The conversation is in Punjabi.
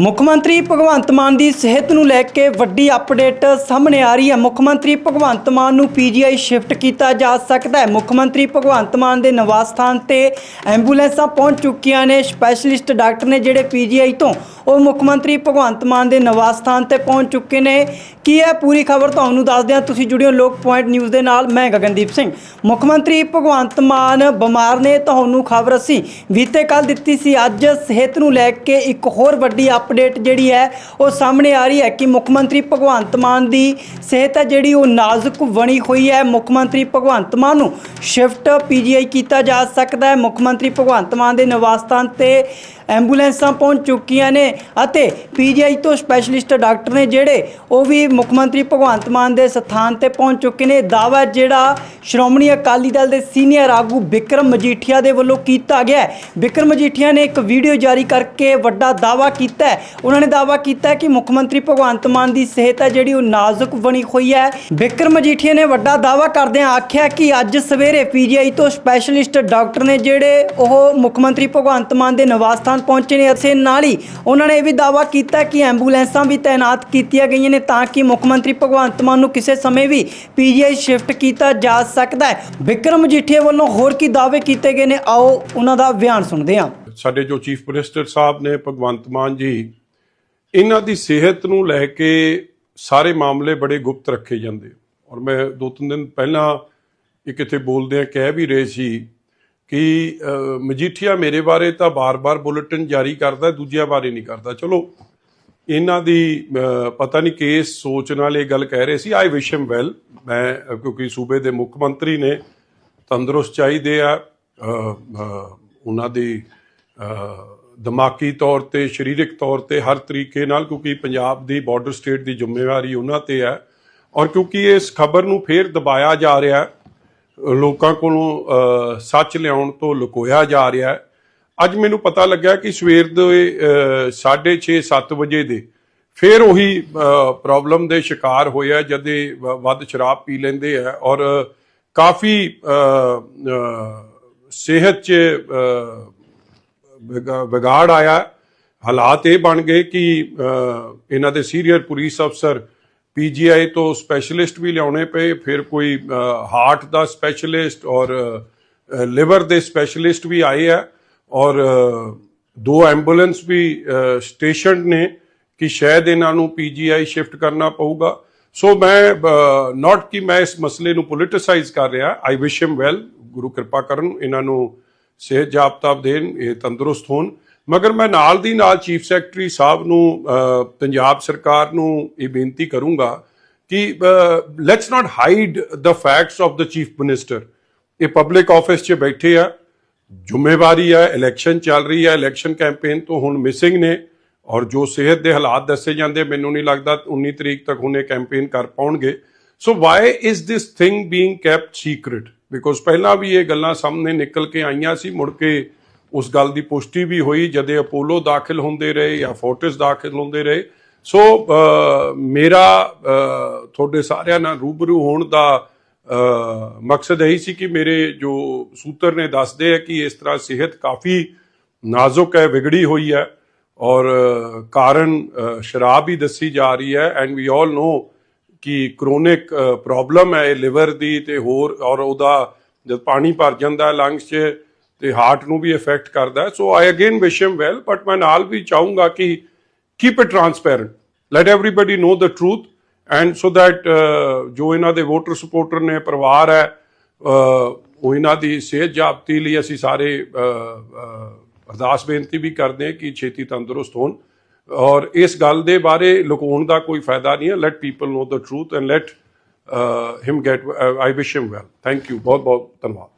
ਮੁੱਖ ਮੰਤਰੀ ਭਗਵੰਤ ਮਾਨ ਦੀ ਸਿਹਤ ਨੂੰ ਲੈ ਕੇ ਵੱਡੀ ਅਪਡੇਟ ਸਾਹਮਣੇ ਆ ਰਹੀ ਹੈ। ਮੁੱਖ ਮੰਤਰੀ ਭਗਵੰਤ ਮਾਨ ਨੂੰ ਪੀਜੀਆਈ ਸ਼ਿਫਟ ਕੀਤਾ ਜਾ ਸਕਦਾ ਹੈ। ਮੁੱਖ ਮੰਤਰੀ ਭਗਵੰਤ ਮਾਨ ਦੇ ਨਿਵਾਸ ਸਥਾਨ ਤੇ ਐਂਬੂਲੈਂਸਾਂ ਪਹੁੰਚ ਚੁੱਕੀਆਂ ਨੇ। ਸਪੈਸ਼ਲਿਸਟ ਡਾਕਟਰ ਨੇ ਜਿਹੜੇ ਪੀਜੀਆਈ ਤੋਂ ਉਹ ਮੁੱਖ ਮੰਤਰੀ ਭਗਵੰਤ ਮਾਨ ਦੇ ਨਿਵਾਸ ਸਥਾਨ ਤੇ ਪਹੁੰਚ ਚੁੱਕੇ ਨੇ। ਕੀ ਹੈ ਪੂਰੀ ਖਬਰ ਤੁਹਾਨੂੰ ਦੱਸਦੇ ਹਾਂ? ਤੁਸੀਂ ਜੁੜਿਓ ਲੋਕ ਪੁਆਇੰਟ ਨਿਊਜ਼ ਦੇ ਨਾਲ। ਮੈਂ ਗਗਨਦੀਪ ਸਿੰਘ। ਮੁੱਖ ਮੰਤਰੀ ਭਗਵੰਤ ਮਾਨ ਬਿਮਾਰ ਨੇ। ਤੁਹਾਨੂੰ ਖਬਰ ਅਸੀਂ ਬੀਤੇ ਕੱਲ ਦਿੱਤੀ ਸੀ। ਅੱਜ ਸਿਹਤ ਨੂੰ ਲੈ ਕੇ ਇੱਕ ਹੋਰ ਵੱਡੀ ਅਪਡੇਟ ਜਿਹੜੀ ਹੈ, ਉਹ ਸਾਹਮਣੇ ਆ ਰਹੀ ਹੈ ਕਿ ਮੁੱਖ ਮੰਤਰੀ ਭਗਵੰਤ ਮਾਨ ਦੀ ਸਿਹਤ ਹੈ ਜਿਹੜੀ, ਉਹ ਨਾਜ਼ੁਕ ਬਣੀ ਹੋਈ ਹੈ। ਮੁੱਖ ਮੰਤਰੀ ਭਗਵੰਤ ਮਾਨ ਨੂੰ ਸ਼ਿਫਟ ਪੀਜੀਆਈ ਕੀਤਾ ਜਾ ਸਕਦਾ ਹੈ। ਮੁੱਖ ਮੰਤਰੀ ਭਗਵੰਤ ਮਾਨ ਦੇ ਨਿਵਾਸ ਸਥਾਨ ਤੇ ਐਂਬੂਲੈਂਸਾਂ ਪਹੁੰਚ ਚੁੱਕੀਆਂ ਨੇ। ਅਤੇ ਪੀਜੀਆਈ ਤੋਂ ਸਪੈਸ਼ਲਿਸਟ ਡਾਕਟਰ ਨੇ ਜਿਹੜੇ ਉਹ ਵੀ ਮੁੱਖ ਮੰਤਰੀ ਭਗਵੰਤ ਮਾਨ ਦੇ ਸਥਾਨ ਤੇ ਪਹੁੰਚ ਚੁੱਕੇ ਨੇ। ਦਾਅਵਾ ਜਿਹੜਾ ਸ਼੍ਰੋਮਣੀ ਅਕਾਲੀ ਦਲ ਦੇ ਸੀਨੀਅਰ ਆਗੂ ਵਿਕਰਮ ਮਜੀਠੀਆ ਦੇ ਵੱਲੋਂ ਕੀਤਾ ਗਿਆ ਹੈ। ਵਿਕਰਮ ਮਜੀਠੀਆ ਨੇ ਇੱਕ ਵੀਡੀਓ ਜਾਰੀ ਕਰਕੇ ਵੱਡਾ ਦਾਅਵਾ ਕੀਤਾ ਹੈ। ਉਹਨਾਂ ਨੇ ਦਾਅਵਾ ਕੀਤਾ ਹੈ ਕਿ ਮੁੱਖ ਮੰਤਰੀ ਭਗਵੰਤ ਮਾਨ ਦੀ ਸਿਹਤ ਹੈ ਜਿਹੜੀ ਉਹ ਨਾਜ਼ੁਕ ਬਣੀ ਹੋਈ ਹੈ। ਵਿਕਰਮ ਮਜੀਠੀਆ ਨੇ ਵੱਡਾ ਦਾਅਵਾ ਕਰਦਿਆਂ ਆਖਿਆ ਕਿ ਅੱਜ ਸਵੇਰੇ ਪੀਜੀਆਈ ਤੋਂ ਸਪੈਸ਼ਲਿਸਟ ਡਾਕਟਰ ਨੇ ਜਿਹੜੇ ਉਹ ਮੁੱਖ ਮੰਤਰੀ ਭਗਵੰਤ ਮਾਨ ਦੇ ਨਿਵਾਸ ਸਥਾਨ ਪਹੁੰਚੇ ਨੇ ਅਤੇ ਨਾਲ ਹੀ ਉਹਨਾਂ ਨੇ ਇਹ ਵੀ ਦਾਅਵਾ ਕੀਤਾ ਕਿ ਐਂਬੂਲੈਂਸਾਂ ਵੀ ਤਾਇਨਾਤ ਕੀਤੀਆਂ ਗਈਆਂ ਨੇ ਤਾਂ ਕਿ ਮੁੱਖ ਮੰਤਰੀ ਭਗਵੰਤ ਮਾਨ ਨੂੰ ਕਿਸੇ ਸਮੇਂ ਵੀ ਪੀਜੀਆਈ ਸ਼ਿਫਟ ਕੀਤਾ ਜਾ ਸਕਦਾ ਹੈ। ਵਿਕਰਮ ਮਜੀਠੀਆ ਵੱਲੋਂ ਹੋਰ ਕੀ ਦਾਅਵੇ ਕੀਤੇ ਗਏ ਨੇ? ਆਓ ਉਹਨਾਂ ਦਾ ਬਿਆਨ ਸੁਣਦੇ ਹਾਂ। ਸਾਡੇ ਜੋ ਚੀਫ ਮਿਨਿਸਟਰ ਸਾਹਿਬ ਨੇ ਭਗਵੰਤ ਮਾਨ ਜੀ, ਇਹਨਾਂ ਦੀ ਸਿਹਤ ਨੂੰ ਲੈ ਕੇ ਸਾਰੇ ਮਾਮਲੇ ਬੜੇ ਗੁਪਤ ਰੱਖੇ ਜਾਂਦੇ ਔਰ ਮੈਂ ਦੋ ਤਿੰਨ ਦਿਨ ਪਹਿਲਾਂ ਇੱਕ ਇੱਥੇ ਬੋਲਦੇ ਆ ਕਹਿ ਵੀ ਰਹੇ ਸੀ ਕਿ ਮਜੀਠੀਆ ਮੇਰੇ ਬਾਰੇ ਤਾਂ ਬਾਰ-ਬਾਰ ਬੁਲੇਟਿਨ ਜਾਰੀ ਕਰਦਾ, ਦੂਜਿਆਂ ਬਾਰੇ ਨਹੀਂ ਕਰਦਾ। ਚਲੋ, ਇਹਨਾਂ ਦੀ ਪਤਾ ਨਹੀਂ ਕਿਸ ਸੋਚ ਨਾਲ ਇਹ ਗੱਲ ਕਹਿ ਰਹੇ ਸੀ। ਆਈ ਵਿਸ਼ ਹਿਮ ਵੈਲ ਮੈਂ, ਕਿਉਂਕਿ ਸੂਬੇ ਦੇ ਮੁੱਖ ਮੰਤਰੀ ਨੇ ਤੰਦਰੁਸਤ ਚਾਹੀਦੇ ਆ। ਉਹਨਾਂ ਦੀ ਦਿਮਾਗੀ ਤੌਰ ਤੇ, ਸਰੀਰਕ ਤੌਰ ਤੇ ਹਰ ਤਰੀਕੇ ਨਾਲ, ਕਿਉਂਕਿ ਪੰਜਾਬ ਦੀ ਬਾਰਡਰ ਸਟੇਟ ਦੀ ਜ਼ਿੰਮੇਵਾਰੀ ਉਹਨਾਂ ਤੇ ਹੈ। ਔਰ ਕਿਉਂਕਿ ਇਸ ਖਬਰ ਨੂੰ ਫੇਰ ਦਬਾਇਆ ਜਾ ਰਿਹਾ ਹੈ ਲੋਕਾਂ ਕੋਲੋਂ ਸੱਚ ਲਿਆਉਣ ਤੋਂ ਲੁਕੋਇਆ ਜਾ ਰਿਹਾ ਹੈ। ਅੱਜ ਮੈਨੂੰ ਪਤਾ ਲੱਗਿਆ ਕਿ ਸਵੇਰ ਦੇ 6:30 7 ਵਜੇ ਦੇ ਫਿਰ ਉਹੀ ਪ੍ਰੋਬਲਮ ਦੇ ਸ਼ਿਕਾਰ ਹੋਇਆ ਜਦੇ ਵ- ਵੱਧ ਸ਼ਰਾਬ ਪੀ ਲੈਂਦੇ ਆ ਔਰ ਕਾਫੀ ਸਿਹਤ 'ਚ ਅਹ, ਵਿਗਾੜ ਆਇਆ। ਹਾਲਾਤ ਇਹ ਬਣ ਗਏ ਕਿ ਇਹਨਾਂ ਦੇ ਸੀਨੀਅਰ ਪੁਲਿਸ ਅਫਸਰ ਪੀਜੀਆਈ ਤੋਂ ਸਪੈਸ਼ਲਿਸਟ ਵੀ ਲਿਆਉਣੇ ਪਏ, ਫਿਰ ਕੋਈ ਹਾਰਟ ਦਾ ਸਪੈਸ਼ਲਿਸਟ ਔਰ ਲਿਵਰ ਦੇ ਸਪੈਸ਼ਲਿਸਟ ਵੀ ਆਏ ਆ ਔਰ ਦੋ ਐਂਬੂਲੈਂਸ ਵੀ ਸਟੇਸ਼ਨ ਨੇ ਕਿ ਸ਼ਾਇਦ ਇਹਨਾਂ ਨੂੰ ਪੀਜੀਆਈ ਸ਼ਿਫਟ ਕਰਨਾ ਪਊਗਾ। ਸੋ ਮੈਂ ਨਾਟ ਕਿ ਮੈਂ ਇਸ ਮਸਲੇ ਨੂੰ ਪੋਲਿਟਿਸਾਈਜ਼ ਕਰ ਰਿਹਾ ਆਈ ਵਿਸ਼ ਹਿਮ ਵੈਲ ਗੁਰੂ ਕਿਰਪਾ ਕਰਨ, ਇਹਨਾਂ ਨੂੰ ਸਿਹਤ ਜਾਬਤਾ ਦੇਣ, ਇਹ ਤੰਦਰੁਸਤ ਹੋਣ। ਮਗਰ ਮੈਂ ਨਾਲ ਦੀ ਨਾਲ ਚੀਫ ਸੈਕਟਰੀ ਸਾਹਿਬ ਨੂੰ ਪੰਜਾਬ ਸਰਕਾਰ ਨੂੰ ਇਹ ਬੇਨਤੀ ਕਰੂੰਗਾ ਕਿ let's not hide the facts of the chief minister ਇਹ ਪਬਲਿਕ ਆਫਿਸ 'ਚ ਬੈਠੇ ਆ, ਜ਼ਿੰਮੇਵਾਰੀ ਆ ਇਲੈਕਸ਼ਨ ਚੱਲ ਰਹੀ ਹੈ ਇਲੈਕਸ਼ਨ ਕੈਂਪੇਨ ਤੋਂ ਹੁਣ ਮਿਸਿੰਗ ਨੇ ਔਰ ਜੋ ਸਿਹਤ ਦੇ ਹਾਲਾਤ ਦੱਸੇ ਜਾਂਦੇ ਮੈਨੂੰ ਨਹੀਂ ਲੱਗਦਾ 19 ਤਰੀਕ ਤੱਕ ਉਹਨੇ ਕੈਂਪੇਨ ਕਰ ਪਾਉਣਗੇ। So why is this thing being kept secret because ਪਹਿਲਾਂ ਵੀ ਇਹ ਗੱਲਾਂ ਸਾਹਮਣੇ ਨਿਕਲ ਕੇ ਆਈਆਂ ਸੀ, ਮੁੜ ਕੇ ਉਸ ਗੱਲ ਦੀ ਪੁਸ਼ਟੀ ਵੀ ਹੋਈ ਜਦੇ ਅਪੋਲੋ ਦਾਖਲ ਹੁੰਦੇ ਰਹੇ ਜਾਂ ਫੋਰਟਿਸ ਦਾਖਲ ਹੁੰਦੇ ਰਹੇ। ਸੋ ਮੇਰਾ ਤੁਹਾਡੇ ਸਾਰਿਆਂ ਨਾਲ ਰੂਬਰੂ ਹੋਣ ਦਾ ਮਕਸਦ ਇਹੀ ਸੀ ਕਿ ਮੇਰੇ ਜੋ ਸੂਤਰ ਨੇ ਦੱਸਦੇ ਆ ਕਿ ਇਸ ਤਰ੍ਹਾਂ ਸਿਹਤ ਕਾਫੀ ਨਾਜ਼ੁਕ ਹੈ, ਵਿਗੜੀ ਹੋਈ ਹੈ ਔਰ, ਕਾਰਨ ਸ਼ਰਾਬ ਹੀ ਦੱਸੀ ਜਾ ਰਹੀ ਹੈ ਐਂਡ ਵੀ ਆਲ ਨੋ ਕਿ ਕ੍ਰੋਨਿਕ ਪ੍ਰੋਬਲਮ ਹੈ ਇਹ ਲਿਵਰ ਦੀ ਤੇ ਹੋਰ ਔਰ ਉਹਦਾ ਜਦ ਪਾਣੀ ਭਰ ਜਾਂਦਾ ਲੰਗਸ 'ਚ ਤੇ ਹਾਰਟ ਨੂੰ ਵੀ ਇਫੈਕਟ ਕਰਦਾ so I again wish him well but ਮੈਂ ਨਾਲ ਵੀ ਚਾਹੂੰਗਾ ਕਿ keep it transparent let everybody know the truth and so that ਜੋ ਇਹਨਾਂ ਦੇ ਵੋਟਰ ਸਪੋਰਟਰ ਨੇ, ਪਰਿਵਾਰ ਹੈ ਉਹ ਇਹਨਾਂ ਦੀ ਸਿਹਤ ਜਾਪਤੀ ਲਈ ਅਸੀਂ ਸਾਰੇ ਅਰਦਾਸ ਬੇਨਤੀ ਵੀ ਕਰਦੇ ਹਾਂ ਕਿ ਛੇਤੀ ਤੰਦਰੁਸਤ ਹੋਣ। ਔਰ ਇਸ ਗੱਲ ਦੇ ਬਾਰੇ ਲੁਕਾਉਣ ਦਾ ਕੋਈ ਫਾਇਦਾ ਨਹੀਂ ਹੈ। Let people know the truth and let him get I wish him well thank you ਬਹੁਤ ਬਹੁਤ ਧੰਨਵਾਦ।